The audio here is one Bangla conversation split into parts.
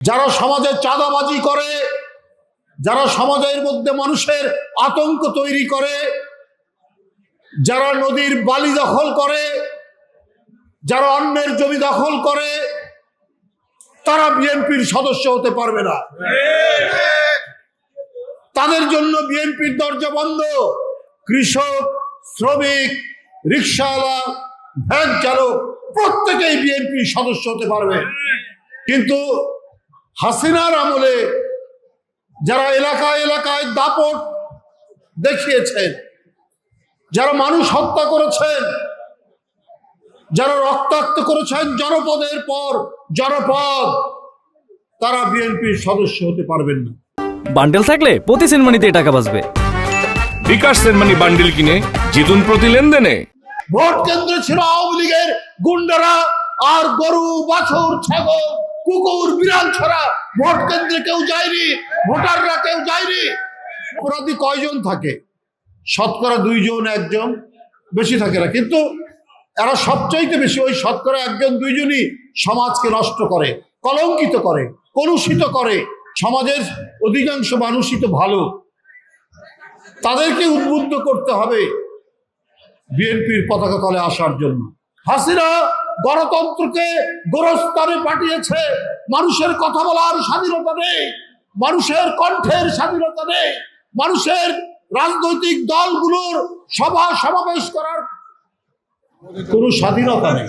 যারা সমাজে চাঁদাবাজি করে, যারা সমাজের মধ্যে মানুষের আতঙ্ক তৈরি করে, যারা নদীর বালি দখল করে, যারা অন্যের জমি দখল করে, তারা বিএনপির সদস্য হতে পারবে না। তাদের জন্য বিএনপির দরজা বন্ধ। কৃষক, শ্রমিক, রিক্সাওয়ালা, ভ্যান চালক, প্রত্যেকেই বিএনপির সদস্য হতে পারবে। কিন্তু হাসিনার আমলে যারা এলাকায় এলাকায় দাপট দেখিয়েছেন যারা মানুষ হত্যা করেছেন যারা রক্তাক্ত করেছেন জনপদের পর জনপদ তারা বিএনপির সদস্য হতে পারবেন না। বান্ডেল থাকলে প্রতি সেনমানিতে টাকা বাঁচবে। বিকাশ সেনমানি বান্ডিল কিনে জিতুন প্রতি লেনদেনে। ভোট কেন্দ্র ছিল আওয়ামী লীগের গুন্ডারা আর গরু বাছুর ছাগল। কুকুর, বিড়াল ছাড়া ভোট কেন্দ্রে কেউ যায়নি, ভোটাররা কেউ যায়নি। অপরাধী কয়জন থাকে? শতকরা দুইজন, একজন বেশি থাকে না। কিন্তু এরা সবচাইতে বেশি ওই শতকরা একজন, দুইজনই সমাজকে নষ্ট করে, কলঙ্কিত করে, কলুষিত করে। সমাজের অধিকাংশ মানুষই তো ভালো। তাদেরকে উদ্বুদ্ধ করতে হবে বিএনপির পতাকা তলে আসার জন্য। হাসিনা গণতন্ত্রকে গোরস্থানে পাঠিয়েছে। মানুষের কথা বলার স্বাধীনতা নেই। মানুষের কণ্ঠের স্বাধীনতা নেই। মানুষের রাজনৈতিক দলগুলোর সভা সমাবেশ করার কোনো স্বাধীনতা নেই।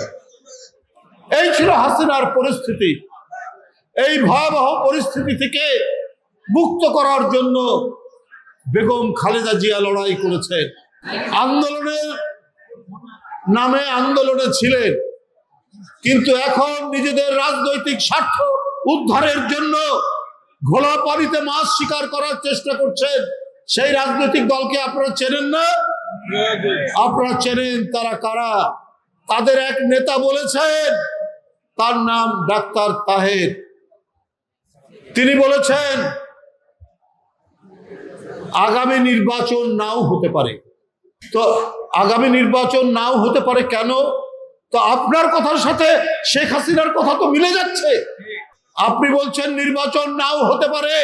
এই ছিল হাসিনার পরিস্থিতি। এই ভয়াবহ পরিস্থিতি থেকে মুক্ত করার জন্য বেগম খালেদা জিয়া লড়াই করেছেন। আন্দোলনের নামে আন্দোলনে ছিলেন। কিন্তু এখন নিজেদের রাজনৈতিক স্বার্থ উদ্ধারের জন্য ঘোলা পানিতে মাছ শিকার করার চেষ্টা করছেন। সেই রাজনৈতিক দলকে আপনারা চেনেন না? আপনারা চেনেন তারা কারা? তাদের এক নেতা বলেছেন, তার নাম ডাক্তার তাহের। তিনি বলেছেন, আগামী নির্বাচন নাও হতে পারে। তো আগামী নির্বাচন নাও হতে পারে কেন? তো আপনার কথার সাথে শেখ হাসিনার কথা তো মিলে যাচ্ছে। আপনি বলছেন নির্বাচন নাও হতে পারে।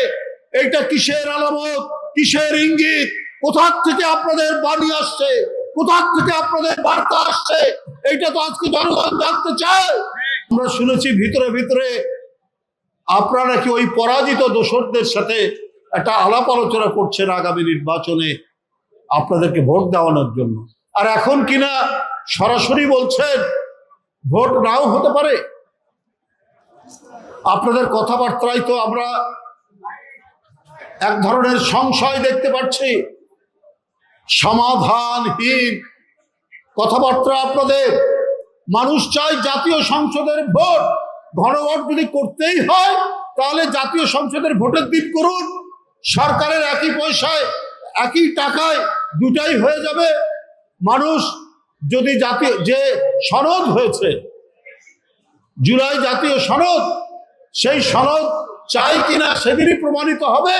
এটা কিসের আলামত? কিসের ইঙ্গিত? কোথার থেকে আপনাদের বাণী আসছে? কোথার থেকে আপনাদের বার্তা আসছে? এইটা তো আজকে জনগণ জানতে চায়। আমরা শুনেছি ভিতরে ভিতরে আপনারা নাকি ওই পরাজিত দোসরদের সাথে একটা আলাপ আলোচনা করছেন আগামী নির্বাচনে। আপনাদেরকে ভোট দেওয়ানোর জন্য। আর এখন কিনা সরাসরি বলছেন, ভোট নাও হতে পারে। আপনাদের কথাবার্তায় তো আমরা এক ধরনের সংশয় দেখতে পাচ্ছি। সমাধানহীন কথাবার্তা আপনাদের। মানুষ চায় জাতীয় সংসদের ভোট। গণভোট যদি করতেই হয়, তাহলে জাতীয় সংসদের ভোটের দিন করুন। সরকারের একই পয়সায়, একই টাকায় দুটাই হয়ে যাবে। মানুষ যদি জাতীয়, যে সনদ হয়েছে, জুলাই জাতীয় সনদ, সেই সনদ চাই কিনা সেদিনই প্রমাণিত হবে।